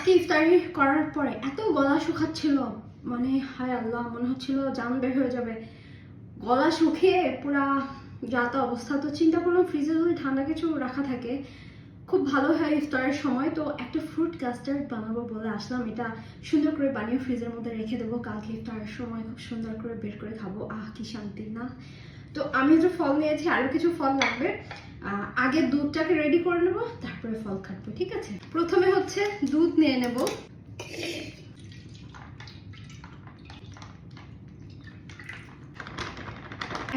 আজকে ইফতারি করার পরে এত গলা শুকাচ্ছিল। মানে হায় আল্লাহ, মনে হচ্ছিল জান বের হয়ে যাবে। গলা শুকিয়ে পুরা যাতা অবস্থা। তো চিন্তা করলাম ফ্রিজে যদি ঠান্ডা কিছু রাখা থাকে, খুব ভালো হয় ইফতারের সময়। তো একটা ফ্রুট কাস্টার্ড বানাবো বলে আসলাম। এটা সুন্দর করে বানিয়ে ফ্রিজের মধ্যে রেখে দেবো। কালকে ইফতারের সময় খুব সুন্দর করে বের করে খাব। আহ, কি শান্তি, না? তো আমি যে ফল নিয়েছি আরও কিছু ফল লাগবে। আগে দুধটাকে রেডি করে নেব, তারপরে ফল কাটবো ঠিক আছে? প্রথমে হচ্ছে দুধ নিয়ে নেব।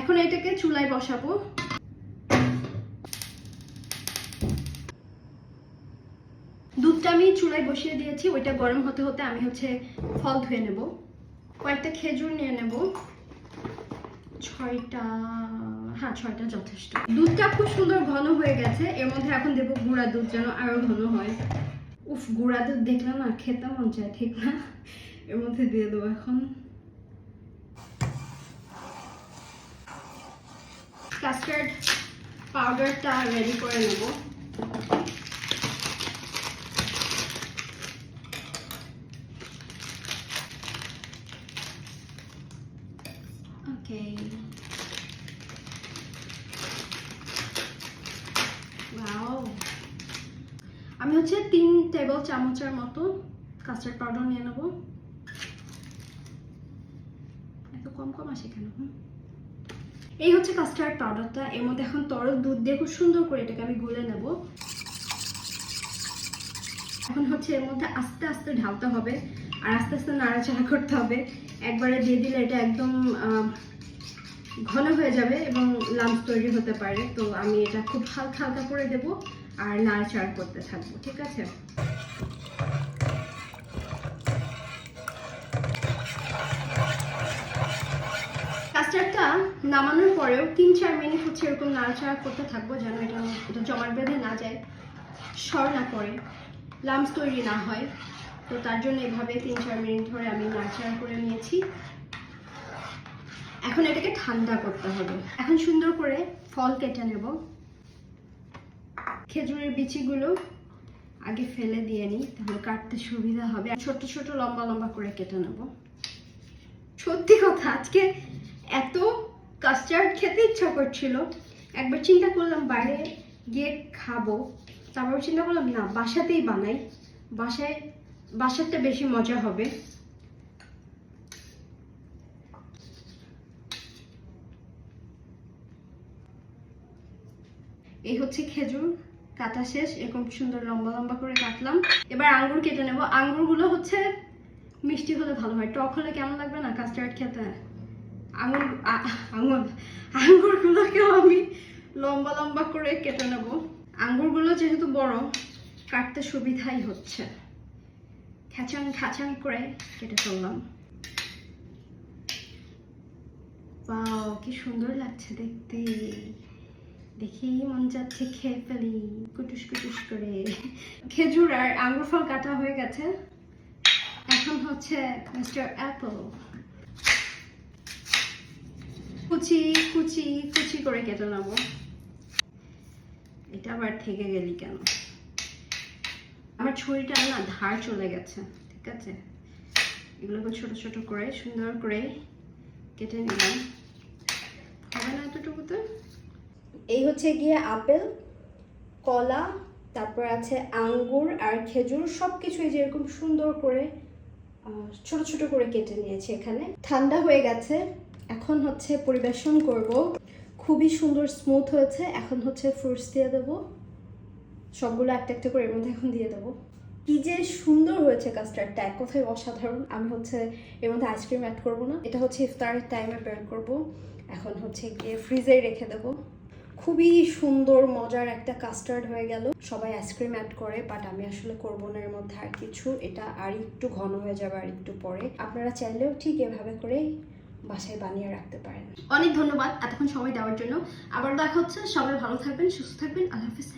এখন এটাকে চুলায় বসাবো। দুধটা আমি চুলায় বসিয়ে দিয়েছি, ওইটা গরম হতে হতে আমি হচ্ছে ফল ধুয়ে নেব। কয়েকটা খেজুর নিয়ে নেব। ছয়টা হ্যাঁ ছয়টা যথেষ্ট। দুধটা খুব সুন্দর ঘন হয়ে গেছে, এর মধ্যে এখন দেবো গুঁড়া দুধ যেন আরও ঘন হয়। উফ, গুঁড়া দুধ দেখলে না খেতে মন চায়, ঠিক না? এর মধ্যে দিয়ে দেবো এখন। কাস্টার্ড পাউডারটা রেডি করে নেব। ওকে আমি হচ্ছে তিন টেবিল চামচের মতো কাস্টার্ড পাউডার নিয়ে নেব। এত কম কম আসে কেন? এই হচ্ছে কাস্টার্ড পাউডারটা এর মধ্যে এখন তরল দুধ দিয়ে খুব সুন্দর করে এটাকে আমি গুলে নেব। এখন হচ্ছে এর মধ্যে আস্তে আস্তে ঢালতে হবে আর আস্তে আস্তে নাড়াচাড়া করতে হবে। একবারে দিয়ে দিলে এটা একদম ঘন হয়ে যাবে এবং লাঞ্চ তৈরি হতে পারে। তো আমি এটা খুব হালকা হালকা করে দেব আর নাড়াচাড়া করতে থাকব, ঠিক আছে? কাস্টার্ডটা নামানোর পরেও তিন চার মিনিট হচ্ছে এরকম নাড়াচাড়া করতে থাকব যেন এটা এটা জমাট বেঁধে না যায় সর না পড়ে লামস তৈরি না হয়। তো তার জন্য এভাবে তিন চার মিনিট ধরে আমি নাড়াচাড়া করে নিয়েছি। এখন এটাকে ঠান্ডা করতে হবে। এখন সুন্দর করে ফল কেটে নেব। খেজুরের বিচিগুলো আগে ফেলে দিয়ে নিই, তাহলে কাটতে সুবিধা হবে। ছোট ছোট লম্বা লম্বা করে কেটে নেব। সত্যি কথা, আজকে এত কাস্টার্ড খেতে ইচ্ছা করছিল। একবার চিন্তা করলাম বাইরে গিয়ে খাব। তারপর চিন্তা করলাম, না, বাসাতেই বানাই। বাসায়, বাসারটা বেশি মজা হবে। এই হচ্ছে খেজুর, কাটা শেষ, এরকম সুন্দর লম্বা লম্বা করে কাটলাম। এবার আঙ্গুর কেটে নেব। আঙ্গুরগুলো হচ্ছে মিষ্টি হলে ভালো হয়। টক হলে কেমন লাগবে না? কাস্টার্ড খেতে আঙুর আঙুর আঙ্গুরগুলোকেও আমি লম্বা লম্বা করে কেটে নেব। আঙ্গুরগুলো যেহেতু বড়, কাটতে সুবিধাই হচ্ছে। খ্যাচাং খ্যাচাং করে কেটে ফেললাম। বাও কি সুন্দর লাগছে দেখতে। দেখি মন যাচ্ছে, খেয়ে ফেলি, কুটুস কুটুস করে। খেজুর আর আঙ্গুর ফল কাটা হয়ে গেছে। এখন হচ্ছে মিস্টার অ্যাপল। কুচি কুচি কুচি করে কেটে নেব। এটা আবার থেকে গেলি কেন? আমার ছুরিটা না ধার চলে গেছে, ঠিক আছে? এগুলোকে ছোট ছোট করে, সুন্দর করে কেটে নিলাম। হবে না এতটুকুতে? এই হচ্ছে গিয়ে আপেল, কলা, তারপর আছে আঙ্গুর আর খেজুর সব কিছুই যেরকম সুন্দর করে ছোট ছোট করে কেটে নিয়েছি এখানে। ঠান্ডা হয়ে গেছে, এখন হচ্ছে পরিবেশন করব। খুবই সুন্দর স্মুথ হয়েছে, এখন হচ্ছে ফ্রুটস দিয়ে দেবো। সবগুলো একটা একটা করে এর মধ্যে এখন দিয়ে দেবো। কি যে সুন্দর হয়েছে কাস্টার্ডটা এক কথায় অসাধারণ। আমি হচ্ছে এর মধ্যে আইসক্রিম অ্যাড করব না। এটা হচ্ছে ইফতারের টাইমে বের করব। এখন হচ্ছে গিয়ে ফ্রিজে রেখে দেবো। খুবই সুন্দর, মজার একটা কাস্টার্ড হয়ে গেল। সবাই আইসক্রিম অ্যাড করে বাট আমি আসলে করব না এর মধ্যে আর কিছু। এটা আর একটু ঘন হয়ে যাবে আর একটু পরে। আপনারা চাইলেও ঠিক এভাবে করে বাসায় বানিয়ে রাখতে পারেন। অনেক ধন্যবাদ এতক্ষণ সময় দেওয়ার জন্য। আবার দেখা হচ্ছে। সবাই ভালো থাকবেন, সুস্থ থাকবেন। আল্লাহ হাফিজ।